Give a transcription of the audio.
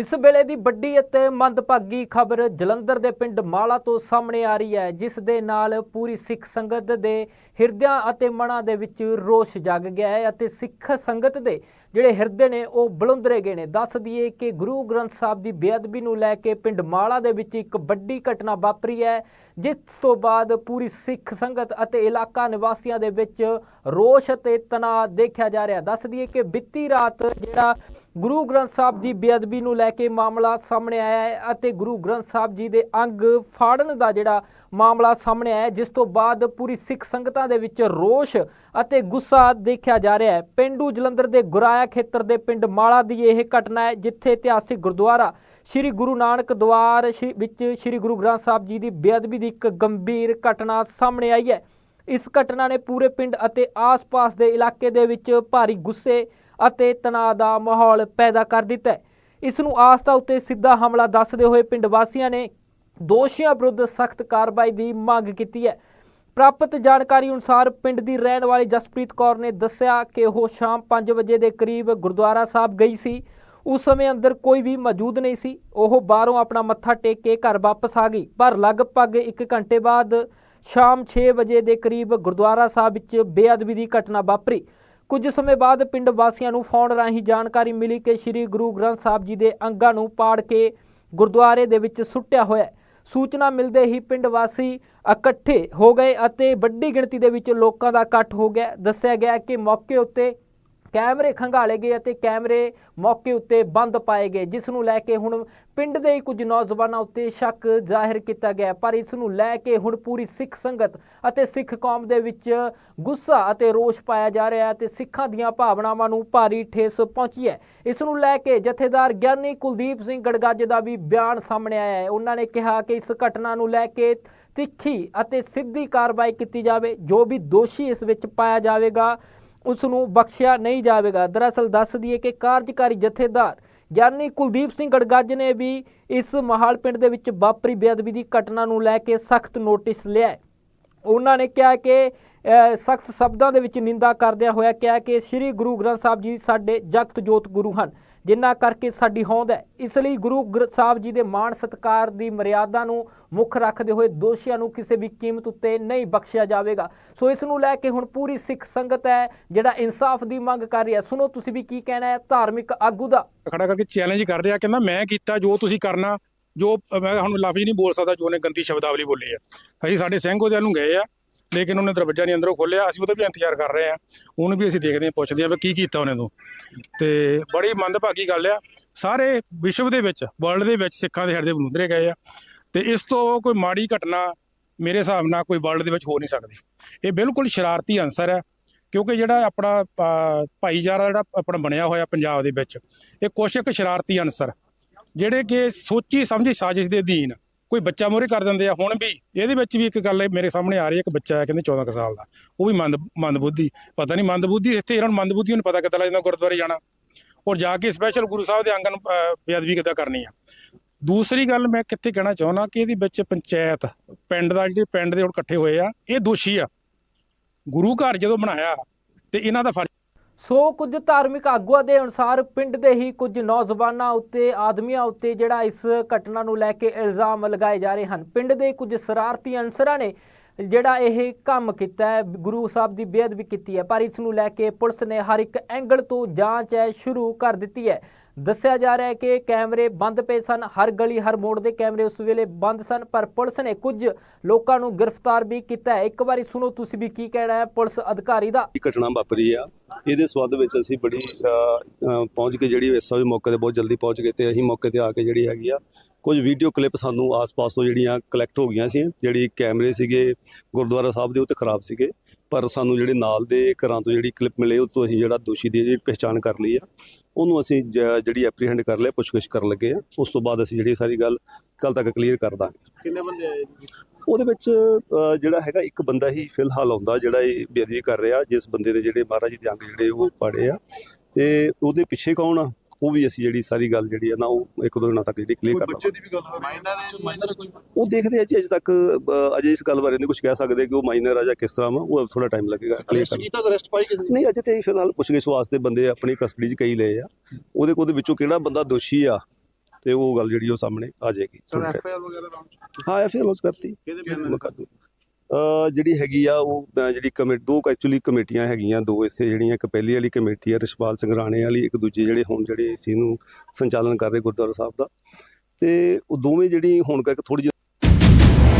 ਇਸ ਵੇਲੇ ਦੀ ਵੱਡੀ ਅਤੇ ਮੰਦਭਾਗੀ ਖਬਰ ਜਲੰਧਰ ਦੇ ਪਿੰਡ ਮਾਲਾ ਤੋਂ ਸਾਹਮਣੇ ਆ ਰਹੀ ਹੈ, ਜਿਸ ਦੇ ਨਾਲ ਪੂਰੀ ਸਿੱਖ ਸੰਗਤ ਦੇ ਹਿਰਦਿਆਂ ਅਤੇ ਮਨਾਂ ਦੇ ਵਿੱਚ ਰੋਸ਼ ਜਾਗ ਗਿਆ ਹੈ ਅਤੇ ਸਿੱਖ ਸੰਗਤ ਦੇ ਜਿਹੜੇ ਹਿਰਦੇ ਨੇ ਉਹ ਬਲੁੰਦਰੇ ਗਏ ਨੇ। ਦੱਸ ਦਈਏ ਕਿ ਗੁਰੂ ਗ੍ਰੰਥ ਸਾਹਿਬ ਦੀ ਬੇਅਦਬੀ ਨੂੰ ਲੈ ਕੇ ਪਿੰਡ ਮਾਲਾ ਦੇ ਵਿੱਚ ਇੱਕ ਵੱਡੀ ਘਟਨਾ ਵਾਪਰੀ ਹੈ, ਜਿਸ ਤੋਂ ਬਾਅਦ ਪੂਰੀ ਸਿੱਖ ਸੰਗਤ ਅਤੇ ਇਲਾਕਾ ਨਿਵਾਸੀਆਂ ਦੇ ਵਿੱਚ ਰੋਸ਼ ਅਤੇ ਤਣਾਅ ਦੇਖਿਆ ਜਾ ਰਿਹਾ। ਦੱਸ ਦਈਏ ਕਿ ਬੀਤੀ ਰਾਤ ਜਿਹੜਾ ਗੁਰੂ ਗ੍ਰੰਥ ਸਾਹਿਬ ਦੀ ਬੇਅਦਬੀ ਨੂੰ ਲੈ ਕੇ ਮਾਮਲਾ ਸਾਹਮਣੇ ਆਇਆ ਹੈ ਅਤੇ ਗੁਰੂ ਗ੍ਰੰਥ ਸਾਹਿਬ ਜੀ ਦੇ ਅੰਗ ਫਾੜਨ ਦਾ ਜਿਹੜਾ ਮਾਮਲਾ ਸਾਹਮਣੇ ਆਇਆ ਜਿਸ ਤੋਂ ਬਾਅਦ ਪੂਰੀ ਸਿੱਖ ਸੰਗਤਾਂ ਦੇ ਵਿੱਚ ਰੋਸ਼ ਅਤੇ ਗੁੱਸਾ ਦੇਖਿਆ ਜਾ ਰਿਹਾ ਹੈ। ਪਿੰਡੂ ਜਲੰਧਰ ਦੇ ਗੁਰਾਇਆ ਖੇਤਰ ਦੇ ਪਿੰਡ ਮਾਲਾ ਦੀ ਇਹ ਘਟਨਾ ਹੈ, ਜਿੱਥੇ ਇਤਿਹਾਸਿਕ ਗੁਰਦੁਆਰਾ ਸ੍ਰੀ ਗੁਰੂ ਨਾਨਕ ਦਵਾਰ ਸ਼੍ਰੀ- ਵਿੱਚ ਸ੍ਰੀ ਗੁਰੂ ਗ੍ਰੰਥ ਸਾਹਿਬ ਜੀ ਦੀ ਬੇਅਦਬੀ ਦੀ ਇੱਕ ਗੰਭੀਰ ਘਟਨਾ ਸਾਹਮਣੇ ਆਈ ਹੈ। ਇਸ ਘਟਨਾ ਨੇ ਪੂਰੇ ਪਿੰਡ ਅਤੇ ਆਸ-ਪਾਸ ਦੇ ਇਲਾਕੇ ਦੇ ਵਿੱਚ ਭਾਰੀ ਗੁੱਸੇ ਅਤੇ ਤਣਾਅ ਦਾ ਮਾਹੌਲ ਪੈਦਾ ਕਰ ਦਿੱਤਾ ਹੈ। ਇਸ ਨੂੰ ਆਸਥਾ ਉੱਤੇ ਸਿੱਧਾ ਹਮਲਾ ਦੱਸਦੇ ਹੋਏ ਪਿੰਡ ਵਾਸੀਆਂ ਨੇ ਦੋਸ਼ੀਆਂ ਵਿਰੁੱਧ ਸਖਤ ਕਾਰਵਾਈ ਦੀ ਮੰਗ ਕੀਤੀ ਹੈ। ਪ੍ਰਾਪਤ ਜਾਣਕਾਰੀ ਅਨੁਸਾਰ ਪਿੰਡ ਦੀ ਰਹਿਣ ਵਾਲੀ ਜਸਪ੍ਰੀਤ ਕੌਰ ਨੇ ਦੱਸਿਆ ਕਿ ਉਹ ਸ਼ਾਮ 5 ਵਜੇ ਦੇ ਕਰੀਬ ਗੁਰਦੁਆਰਾ ਸਾਹਿਬ ਗਈ ਸੀ। ਉਸ ਸਮੇਂ ਅੰਦਰ ਕੋਈ ਵੀ ਮੌਜੂਦ ਨਹੀਂ ਸੀ। ਉਹ ਬਾਹਰੋਂ ਆਪਣਾ ਮੱਥਾ ਟੇਕ ਕੇ ਘਰ ਵਾਪਸ ਆ ਗਈ। ਪਰ ਲਗਭਗ 1 ਘੰਟੇ ਬਾਅਦ ਸ਼ਾਮ 6 ਵਜੇ ਦੇ ਕਰੀਬ ਗੁਰਦੁਆਰਾ ਸਾਹਿਬ ਵਿੱਚ ਬੇਅਦਬੀ ਦੀ ਘਟਨਾ ਵਾਪਰੀ। ਕੁਝ ਸਮੇਂ ਬਾਅਦ ਪਿੰਡ ਵਾਸੀਆਂ ਨੂੰ ਫੋਨ ਰਾਹੀਂ ਜਾਣਕਾਰੀ ਮਿਲੀ ਕਿ ਸ੍ਰੀ ਗੁਰੂ ਗ੍ਰੰਥ ਸਾਹਿਬ ਜੀ ਦੇ ਅੰਗਾਂ ਨੂੰ ਪਾੜ ਕੇ ਗੁਰਦੁਆਰੇ ਦੇ ਵਿੱਚ ਸੁੱਟਿਆ ਹੋਇਆ ਸੂਚਨਾ ਮਿਲਦੇ ਹੀ ਪਿੰਡ ਵਾਸੀ ਇਕੱਠੇ ਹੋ ਗਏ ਅਤੇ ਵੱਡੀ ਗਿਣਤੀ ਦੇ ਵਿੱਚ ਲੋਕਾਂ ਦਾ ਇਕੱਠ ਹੋ ਗਿਆ। ਦੱਸਿਆ ਗਿਆ ਕਿ ਮੌਕੇ ਉੱਤੇ ਕੈਮਰੇ ਖੰਗਾਲੇ ਗਏ ਅਤੇ ਕੈਮਰੇ ਮੌਕੇ ਉੱਤੇ ਬੰਦ ਪਾਏ ਗਏ, ਜਿਸ ਨੂੰ ਲੈ ਕੇ ਹੁਣ ਪਿੰਡ ਦੇ ਹੀ ਕੁਝ ਨੌਜਵਾਨਾਂ ਉੱਤੇ ਸ਼ੱਕ ਜ਼ਾਹਿਰ ਕੀਤਾ ਗਿਆ। ਪਰ ਇਸ ਨੂੰ ਲੈ ਕੇ ਹੁਣ ਪੂਰੀ ਸਿੱਖ ਸੰਗਤ ਅਤੇ ਸਿੱਖ ਕੌਮ ਦੇ ਵਿੱਚ ਗੁੱਸਾ ਅਤੇ ਰੋਸ਼ ਪਾਇਆ ਜਾ ਰਿਹਾ ਹੈ ਤੇ ਸਿੱਖਾਂ ਦੀਆਂ ਭਾਵਨਾਵਾਂ ਨੂੰ ਭਾਰੀ ਠੇਸ ਪਹੁੰਚੀ ਹੈ। ਇਸ ਨੂੰ ਲੈ ਕੇ ਜਥੇਦਾਰ ਗਿਆਨੀ ਕੁਲਦੀਪ ਸਿੰਘ ਗੜਗਾਜੇ ਦਾ ਵੀ ਬਿਆਨ ਸਾਹਮਣੇ ਆਇਆ ਹੈ। ਉਹਨਾਂ ਨੇ ਕਿਹਾ ਕਿ ਇਸ ਘਟਨਾ ਨੂੰ ਲੈ ਕੇ ਤਿੱਖੀ ਅਤੇ ਸਿੱਧੀ ਕਾਰਵਾਈ ਕੀਤੀ ਜਾਵੇ। ਜੋ ਵੀ ਦੋਸ਼ੀ ਇਸ ਵਿੱਚ ਪਾਇਆ ਜਾਵੇਗਾ ਉਸ ਨੂੰ ਬਖਸ਼ਿਆ ਨਹੀਂ ਜਾਵੇਗਾ। ਦਰਅਸਲ ਦੱਸ ਦਈਏ ਕਿ ਕਾਰਜਕਾਰੀ ਜਥੇਦਾਰ ਗਿਆਨੀ ਕੁਲਦੀਪ ਸਿੰਘ ਗੜਗੱਜ ਨੇ ਵੀ ਇਸ ਮਹਾਲ ਪਿੰਡ ਦੇ ਵਿੱਚ ਵਾਪਰੀ ਬੇਅਦਬੀ ਦੀ ਘਟਨਾ ਨੂੰ ਲੈ ਕੇ ਸਖਤ ਨੋਟਿਸ ਲਿਆ ਉਹਨਾਂ ਨੇ ਕਿਹਾ ਕਿ ਸਖਤ ਸ਼ਬਦਾਂ ਦੇ ਵਿੱਚ ਨਿੰਦਾ ਕਰਦਿਆਂ ਹੋਇਆ ਕਿਹਾ ਕਿ ਸ੍ਰੀ ਗੁਰੂ ਗ੍ਰੰਥ ਸਾਹਿਬ ਜੀ ਸਾਡੇ ਜਗਤ ਜੋਤ ਗੁਰੂ ਹਨ। ਜਿਨ੍ਹਾਂ ਕਰਕੇ ਸਾਡੀ ਹੋਂਦ ਹੈ। ਇਸ ਲਈ ਗੁਰੂ ਗ੍ਰੰਥ ਸਾਹਿਬ ਜੀ ਦੇ ਮਾਣ ਸਤਕਾਰ ਦੀ ਮਰਿਆਦਾ ਨੂੰ ਮੁੱਖ ਰੱਖਦੇ ਹੋਏ ਦੋਸ਼ੀਆਂ ਨੂੰ ਕਿਸੇ ਵੀ ਕੀਮਤ ਉੱਤੇ ਨਹੀਂ ਬਖਸ਼ਿਆ ਜਾਵੇਗਾ। ਸੋ ਇਸ ਨੂੰ ਲੈ ਕੇ ਹੁਣ ਪੂਰੀ ਸਿੱਖ ਸੰਗਤ ਹੈ, ਜਿਹੜਾ ਇਨਸਾਫ ਦੀ ਮੰਗ ਕਰ ਰਿਹਾ। ਸੁਣੋ ਤੁਸੀਂ ਵੀ ਕੀ ਕਹਿਣਾ ਹੈ ਧਾਰਮਿਕ ਆਗੂ ਦਾ। ਖੜਾ ਕਰਕੇ ਚੈਲੰਜ ਕਰ ਰਿਹਾ, ਕਹਿੰਦਾ ਮੈਂ ਕੀਤਾ ਜੋ ਤੁਸੀਂ ਕਰਨਾ, ਜੋ ਮੈਂ ਹੁਣ ਲਫ਼ਜ਼ ਨਹੀਂ ਬੋਲ ਸਕਦਾ, ਜੋ ਨੇ ਗੰਦੀ ਸ਼ਬਦਾਵਲੀ ਬੋਲੀ ਹੈ। ਅਸੀਂ ਸਾਡੇ ਸਿੰਘ ਉਹਦੇ ਨੂੰ ਗਏ ਆ। ਲੇਕਿਨ ਉਹਨੇ ਦਰਵਾਜ਼ਾ ਨਹੀਂ ਅੰਦਰੋਂ ਖੋਲ੍ਹਿਆ, ਅਸੀਂ ਉਹਦਾ ਵੀ ਇੰਤਜ਼ਾਰ ਕਰ ਰਹੇ ਹਾਂ। ਉਹਨੂੰ ਵੀ ਅਸੀਂ ਦੇਖਦੇ ਹਾਂ, ਪੁੱਛਦੇ ਹਾਂ ਵੀ ਕੀ ਕੀਤਾ ਉਹਨੇ ਤੋਂ। ਤੇ ਬੜੀ ਮੰਦਭਾਗੀ ਗੱਲ ਆ। ਸਾਰੇ ਵਿਸ਼ਵ ਦੇ ਵਿੱਚ ਵਰਲਡ ਦੇ ਵਿੱਚ ਸਿੱਖਾਂ ਦੇ ਹਿਰਦੇ ਬਲੁੰਦਰੇ ਗਏ ਆ। ਤੇ ਇਸ ਤੋਂ ਕੋਈ ਮਾੜੀ ਘਟਨਾ ਮੇਰੇ ਹਿਸਾਬ ਨਾਲ ਕੋਈ ਵਰਲਡ ਦੇ ਵਿੱਚ ਹੋ ਨਹੀਂ ਸਕਦੀ। ਇਹ ਬਿਲਕੁਲ ਸ਼ਰਾਰਤੀ ਅਨਸਰ ਹੈ ਕਿਉਂਕਿ ਜਿਹੜਾ ਆਪਣਾ ਭਾਈਚਾਰਾ ਜਿਹੜਾ ਆਪਣਾ ਬਣਿਆ ਹੋਇਆ ਪੰਜਾਬ ਦੇ ਵਿੱਚ, ਇਹ ਕੁਛ ਇੱਕ ਸ਼ਰਾਰਤੀ ਅਨਸਰ ਜਿਹੜੇ ਕਿ ਸੋਚੀ ਸਮਝੀ ਸਾਜ਼ਿਸ਼ ਦੇ ਅਧੀਨ ਕੋਈ ਬੱਚਾ ਮੋਰੇ ਕਰ ਦਿੰਦੇ ਆ, ਹੁਣ ਵੀ। ਇਹਦੇ ਵਿੱਚ ਵੀ ਇੱਕ ਗੱਲ ਮੇਰੇ ਸਾਹਮਣੇ ਆ ਰਹੀ ਹੈ, ਇੱਕ ਬੱਚਾ ਹੈ ਕਹਿੰਦੇ 14 ਕੁ ਸਾਲ ਦਾ। ਉਹ ਵੀ ਮੰਦ, ਮੰਦਬੁੱਧੀ, ਪਤਾ ਨਹੀਂ ਮੰਦਬੁੱਧੀ, ਇੱਥੇ ਇਹਨਾਂ ਨੂੰ ਮੰਦਬੁੱਧੀ ਨੂੰ ਪਤਾ ਕਿੱਦਾਂ ਲੱਗਦਾ ਗੁਰਦੁਆਰੇ ਜਾਣਾ। ਔਰ ਜਾ ਕੇ ਸਪੈਸ਼ਲ ਗੁਰੂ ਸਾਹਿਬ ਦੇ ਆਂਗਨ ਬੇਅਦਬੀ ਕਿੱਦਾਂ ਕਰਨੀ ਆ। ਦੂਸਰੀ ਗੱਲ ਮੈਂ ਕਿੱਥੇ ਕਹਿਣਾ ਚਾਹੁੰਦਾ ਕਿ ਇਹਦੇ ਵਿੱਚ ਪੰਚਾਇਤ, ਪਿੰਡ ਦਾ ਜਿਹੜੇ ਪਿੰਡ ਦੇ ਹੁਣ ਇਕੱਠੇ ਹੋਏ ਆ, ਇਹ ਦੋਸ਼ੀ ਆ। ਗੁਰੂ ਘਰ ਜਦੋਂ ਬਣਾਇਆ ਤੇ ਇਹਨਾਂ ਦਾ ਫਰਜ਼ ਸੋ ਕੁਝ ਧਾਰਮਿਕ ਆਗੂਆਂ ਦੇ ਅਨੁਸਾਰ ਪਿੰਡ ਦੇ ਹੀ ਕੁਝ ਨੌਜਵਾਨਾਂ ਉੱਤੇ, ਆਦਮੀਆਂ ਉੱਤੇ ਜਿਹੜਾ ਇਸ ਘਟਨਾ ਨੂੰ ਲੈ ਕੇ ਇਲਜ਼ਾਮ ਲਗਾਏ ਜਾ ਰਹੇ ਹਨ। ਪਿੰਡ ਦੇ ਕੁਝ ਸ਼ਰਾਰਤੀ ਅਨਸਰਾਂ ਨੇ ਜਿਹੜਾ ਇਹ ਕੰਮ ਕੀਤਾ ਹੈ, ਗੁਰੂ ਸਾਹਿਬ ਦੀ ਬੇਅਦਬੀ ਕੀਤੀ ਹੈ, ਪਰ ਇਸ ਨੂੰ ਲੈ ਕੇ ਪੁਲਿਸ ਨੇ ਹਰ ਇੱਕ ਐਂਗਲ ਤੋਂ ਜਾਂਚ ਹੈ, ਸ਼ੁਰੂ ਕਰ ਦਿੱਤੀ ਹੈ। ਦੱਸਿਆ ਜਾ ਰਿਹਾ ਹੈ ਕਿ ਕੈਮਰੇ ਬੰਦ ਪਏ ਸਨ, ਹਰ ਗਲੀ, ਹਰ ਮੋੜ ਦੇ ਕੈਮਰੇ ਉਸ ਵੇਲੇ ਬੰਦ ਸਨ, ਪਰ ਪੁਲਿਸ ਨੇ ਕੁਝ ਲੋਕਾਂ ਨੂੰ ਗ੍ਰਿਫਤਾਰ ਵੀ ਕੀਤਾ ਹੈ। ਇੱਕ ਵਾਰੀ ਸੁਣੋ ਤੁਸੀਂ ਵੀ ਕੀ ਕਹਿਣਾ ਹੈ ਪੁਲਿਸ ਅਧਿਕਾਰੀ ਦਾ। ਇਹ ਘਟਨਾ ਵਾਪਰੀ ਆ। ਇਹਦੇ ਸਬੰਧ ਵਿੱਚ ਅਸੀਂ ਬੜੀ ਪਹੁੰਚ ਕੇ ਜਿਹੜੀ ਇਸ ਵੀ ਮੌਕੇ ਤੇ ਬਹੁਤ ਜਲਦੀ ਪਹੁੰਚ ਗਏ ਤੇ ਅਸੀਂ ਮੌਕੇ ਤੇ ਆ ਕੇ ਜਿਹੜੀ ਹੈਗੀ ਆ ਕੁਝ ਵੀਡੀਓ ਕਲਿੱਪ ਸਾਨੂੰ ਆਸ-ਪਾਸ ਤੋਂ ਜਿਹੜੀਆਂ ਕਲੈਕਟ ਹੋ ਗਈਆਂ ਸੀ ਜਿਹੜੀ ਕੈਮਰੇ ਸੀਗੇ ਗੁਰਦੁਆਰਾ ਸਾਹਿਬ ਦੇ ਉੱਤੇ ਖਰਾਬ ਸੀਗੇ। ਪਰ ਸਾਨੂੰ ਜਿਹੜੇ ਨਾਲ ਦੇ ਘਰਾਂ ਤੋਂ ਜਿਹੜੀ ਕਲਿੱਪ ਮਿਲੇ ਉਹ ਤੋਂ ਅਸੀਂ ਜਿਹੜਾ ਦੋਸ਼ੀ ਦੀ ਜਿਹੜੀ ਪਹਿਚਾਣ ਕਰ ਲਈ ਆ ਉਹਨੂੰ ਅਸੀਂ ਜਿਹੜੀ ਐਪਰੀਹੈਂਡ ਕਰ ਲਿਆ ਪੁੱਛਗਿੱਛ ਕਰਨ ਲੱਗੇ ਆ। ਉਸ ਤੋਂ ਬਾਅਦ ਅਸੀਂ ਜਿਹੜੀ ਸਾਰੀ ਗੱਲ ਕੱਲ ਤੱਕ ਕਲੀਅਰ ਕਰ ਦਾਂਗੇ। ਕਿੰਨੇ ਬੰਦੇ ਆਏ? ਉਹਦੇ ਵਿੱਚ ਜਿਹੜਾ ਹੈਗਾ ਇੱਕ ਬੰਦਾ ਹੀ ਫਿਲਹਾਲ ਆਉਂਦਾ ਜਿਹੜਾ ਇਹ ਬੇਅਦਬੀ ਕਰ ਰਿਹਾ ਜਿਸ ਬੰਦੇ ਦੇ ਜਿਹੜੇ ਮਹਾਰਾਜ ਜੀ ਦੇ ਅੰਗ ਜਿਹੜੇ ਉਹ ਪਾੜੇ ਆ। ਤੇ ਉਹਦੇ ਪਿੱਛੇ ਕੌਣ ਆ? ਉਹ ਵੀ ਅਸੀਂ ਜਿਹੜੀ ਸਾਰੀ ਗੱਲ ਜਿਹੜੀ ਆ ਨਾ ਉਹ ਇੱਕ ਦੋ ਦਿਨਾਂ ਤੱਕ ਜਿਹੜੀ ਕਲੀਅਰ ਕਰ ਬੱਚੇ ਦੀ ਵੀ ਗੱਲ ਹੋ ਰਹੀ ਹੈ? ਉਹ ਦੇਖਦੇ ਆ ਜੀ ਅਜੇ ਤੱਕ ਅਜੇ ਇਸ ਗੱਲ ਬਾਰੇ ਨਹੀਂ ਕੁਝ ਕਹਿ ਸਕਦੇ ਕਿ ਉਹ ਮਾਈਨਰ ਆ ਜਾਂ ਕਿਸ ਤਰ੍ਹਾਂ ਵਾ ਉਹ ਥੋੜਾ ਟਾਈਮ ਲੱਗੇਗਾ ਕਲੀਅਰ ਕਰਨ ਕੀਤਾ ਅਰੈਸਟ ਪਾਈ ਕਿਸੇ? ਨਹੀਂ ਅਜੇ ਤੇ ਫਿਲਹਾਲ ਪੁੱਛਗਿੱਛ ਵਾਸਤੇ ਬੰਦੇ ਆਪਣੀ ਕਸਟਡੀ 'ਚ ਕਈ ਲਏ ਆ। ਉਹਦੇ ਕੋਲ ਦੇ ਵਿੱਚੋਂ ਕਿਹੜਾ ਬੰਦਾ ਦੋਸ਼ੀ ਆ ਤੇ ਉਹ ਗੱਲ ਜਿਹੜੀ ਉਹ ਸਾਹਮਣੇ ਆ ਜਾਏਗੀ। ਹਾਂ। ਐਫ ਲੌਂਚ ਕਰਤੀ। ਕਿਹਦੇ ਬਿਆਨ ਮੁਕੱਦਮਾ ਜਿਹੜੀ ਹੈਗੀ ਆ ਉਹ ਜਿਹੜੀ ਕਮੇਟੀ, ਦੋ ਐਕਚੁਅਲੀ ਕਮੇਟੀਆਂ ਹੈਗੀਆਂ, ਦੋ ਇਸੇ ਜਿਹੜੀਆਂ ਇੱਕ ਪਹਿਲੀ ਵਾਲੀ ਕਮੇਟੀ ਆ, ਰਿਸ਼ਪਾਲ ਸਿੰਘ ਰਾਣੇ ਵਾਲੀ, ਇੱਕ ਦੂਜੀ ਜਿਹੜੇ ਹੁਣ ਜਿਹੜੇ ਇਸ ਨੂੰ ਸੰਚਾਲਨ ਕਰ ਰਹੇ ਗੁਰਦੁਆਰਾ ਸਾਹਿਬ ਦਾ। ਤੇ ਉਹ ਦੋਵੇਂ ਜਿਹੜੀ ਹੁਣ ਤੱਕ ਥੋੜੀ